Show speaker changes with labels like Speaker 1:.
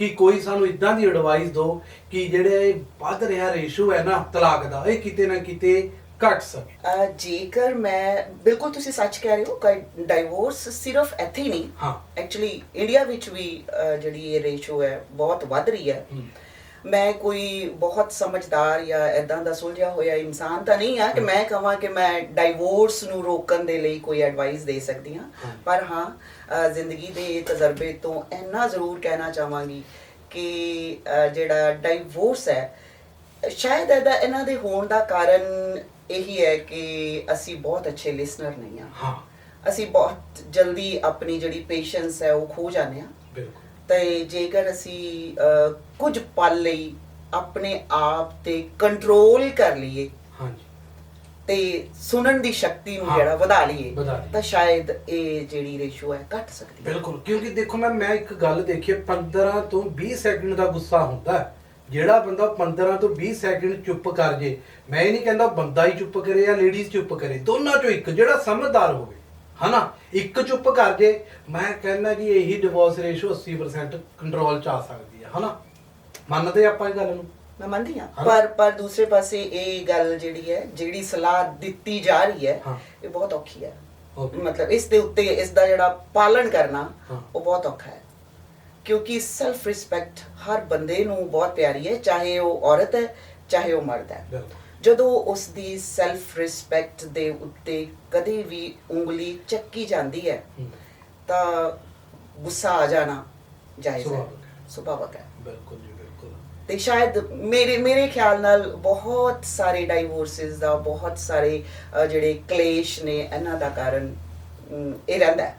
Speaker 1: ਕਿ ਕੋਈ ਸਾਨੂੰ ਇਦਾਂ ਦੀ ਐਡਵਾਈਸ ਦਿਓ ਕਿ ਜਿਹੜੇ ਇਹ ਵੱਧ ਰਿਹਾ ਰੇਸ਼ੋ ਹੈ ਨਾ ਤਲਾਕ ਦਾ ਇਹ ਕਿਤੇ ਨਾ ਕਿਤੇ ਘਟ ਸਕੇ।
Speaker 2: ਜੇਕਰ ਮੈਂ ਬਿਲਕੁਲ ਤੁਸੀਂ ਸੱਚ ਕਹਿ ਰਹੇ ਹੋ ਡਾਈਵੋਰਸ ਸਿਰਫ ਇੱਥੇ ਹੀ ਨਹੀਂ।
Speaker 1: ਹਾਂ।
Speaker 2: ਐਕਚੁਅਲੀ ਇੰਡੀਆ ਵਿੱਚ ਵੀ ਜਿਹੜੀ ਇਹ ਰੇਸ਼ੋ ਹੈ ਬਹੁਤ ਵੱਧ ਰਹੀ ਹੈ। ਮੈਂ ਕੋਈ ਬਹੁਤ ਸਮਝਦਾਰ ਜਾਂ ਐਦਾਂ ਦਾ ਸੁਲਝਿਆ ਹੋਇਆ ਇਨਸਾਨ ਤਾਂ ਨਹੀਂ ਆ ਕਿ ਮੈਂ ਕਹਾਂ ਕਿ ਮੈਂ ਡਾਈਵੋਰਸ ਨੂੰ ਰੋਕਣ ਦੇ ਲਈ ਕੋਈ ਐਡਵਾਈਸ ਦੇ ਸਕਦੀ ਹਾਂ। ਪਰ ਹਾਂ ਜ਼ਿੰਦਗੀ ਦੇ ਤਜਰਬੇ ਤੋਂ ਇੰਨਾ ਜ਼ਰੂਰ ਕਹਿਣਾ ਚਾਹਾਂਗੀ ਕਿ ਜਿਹੜਾ ਡਾਈਵੋਰਸ ਹੈ ਸ਼ਾਇਦ ਇਹਦਾ ਇਹਨਾਂ ਦੇ ਹੋਣ ਦਾ ਕਾਰਨ ਇਹੀ ਹੈ ਕਿ ਅਸੀਂ ਬਹੁਤ ਅੱਛੇ ਲਿਸਨਰ ਨਹੀਂ ਆ
Speaker 1: ਹਾਂ।
Speaker 2: ਅਸੀਂ ਬਹੁਤ ਜਲਦੀ ਆਪਣੀ ਜਿਹੜੀ ਪੇਸ਼ੈਂਸ ਹੈ ਉਹ ਖੋ ਜਾਂਦੇ ਆ
Speaker 1: ਬਿਲਕੁਲ।
Speaker 2: ਤੇ ਜੇਕਰ ਅਸੀਂ ਕੁਝ ਪਲ ਲਈ ਆਪਣੇ ਆਪ ਤੇ ਕੰਟਰੋਲ ਕਰ ਲਈਏ
Speaker 1: ਹਾਂਜੀ
Speaker 2: ਤੇ ਸੁਣਨ ਦੀ ਸ਼ਕਤੀ ਨੂੰ ਜਿਹੜਾ ਵਧਾ ਲਈਏ। ਤਾਂ ਸ਼ਾਇਦ ਇਹ ਜਿਹੜੀ ਰੇਸ਼ੋ ਹੈ ਘਟ ਸਕਦੀ ਹੈ
Speaker 1: ਬਿਲਕੁਲ ਕਿਉਂਕਿ ਦੇਖੋ ਮੈਂ ਮੈਂ ਇੱਕ ਗੱਲ ਦੇਖੀ ਹੈ, 15 ਤੋਂ 20 ਸੈਕਿੰਡ ਦਾ ਗੁੱਸਾ ਹੁੰਦਾ ਹੈ। ਜਿਹੜਾ ਬੰਦਾ 15 ਤੋਂ 20 ਸੈਕਿੰਡ ਚੁੱਪ ਕਰ ਜੇ ਮੈਂ ਇਹ ਨਹੀਂ ਕਹਿੰਦਾ ਬੰਦਾ ਹੀ ਚੁੱਪ ਕਰੇ ਜਾਂ ਲੇਡੀਜ਼ ਚੁੱਪ ਕਰੇ ਦੋਨਾਂ ਚੋਂ ਇੱਕ ਜਿਹੜਾ ਸਮਝਦਾਰ ਹੋਵੇ ਹਨਾ ਇੱਕ ਚੁੱਪ ਕਰ ਜੇ ਮੈਂ ਕਹਿੰਦਾ ਕਿ ਇਹੀ ਡਿਵੋਰਸ ਰੇਸ਼ੋ 80% ਕੰਟਰੋਲ ਚ ਆ ਸਕਦੀ ਹੈ ਹਨਾ ਮੰਨਦੇ ਆਪਾਂ ਇਹ ਗੱਲ ਨੂੰ
Speaker 2: ਮੈਂ ਮੰਨਦੀ ਹਾਂ। ਪਰ ਪਰ ਦੂਸਰੇ ਪਾਸੇ ਇਹ ਗੱਲ ਜਿਹੜੀ ਹੈ ਜਿਹੜੀ ਸਲਾਹ ਦਿੱਤੀ ਜਾ ਰਹੀ ਹੈ। ਇਹ ਬਹੁਤ ਔਖੀ ਹੈ. ਮਤਲਬ ਇਸ ਦੇ ਉੱਤੇ ਇਸ ਦਾ ਜਿਹੜਾ ਪਾਲਣ ਕਰਨਾ। ਉਹ ਬਹੁਤ ਔਖਾ ਹੈ ਕਿਉਂਕਿ ਸੈਲਫ ਰਿਸਪੈਕਟ ਹਰ ਬੰਦੇ ਨੂੰ ਬਹੁਤ ਪਿਆਰੀ ਹੈ ਚਾਹੇ ਉਹ ਔਰਤ ਹੈ ਚਾਹੇ ਉਹ ਮਰਦ ਹੈ
Speaker 1: ਬਿਲਕੁਲ
Speaker 2: ਜਦੋਂ ਉਸ ਦੀ ਸੈਲਫ ਰਿਸਪੈਕਟ ਦੇ ਉੱਤੇ ਕਦੇ ਵੀ ਉਂਗਲੀ ਚੱਕੀ ਜਾਂਦੀ ਹੈ ਤਾਂ ਗੁੱਸਾ ਆ ਜਾਣਾ ਜਾਇਜ਼ ਹੈ
Speaker 1: ਸੁਭਾਵਿਕ ਹੈ। ਬਿਲਕੁਲ ਜੀ ਬਿਲਕੁਲ।
Speaker 2: ਤੇ ਸ਼ਾਇਦ ਮੇਰੇ ਮੇਰੇ ਖਿਆਲ ਨਾਲ ਬਹੁਤ ਸਾਰੇ ਡਾਈਵੋਰਸਸ ਦਾ ਬਹੁਤ ਸਾਰੇ ਜਿਹੜੇ ਕਲੇਸ਼ ਨੇ ਇਹਨਾਂ ਦਾ ਕਾਰਨ ਇਹ ਰਹਿੰਦਾ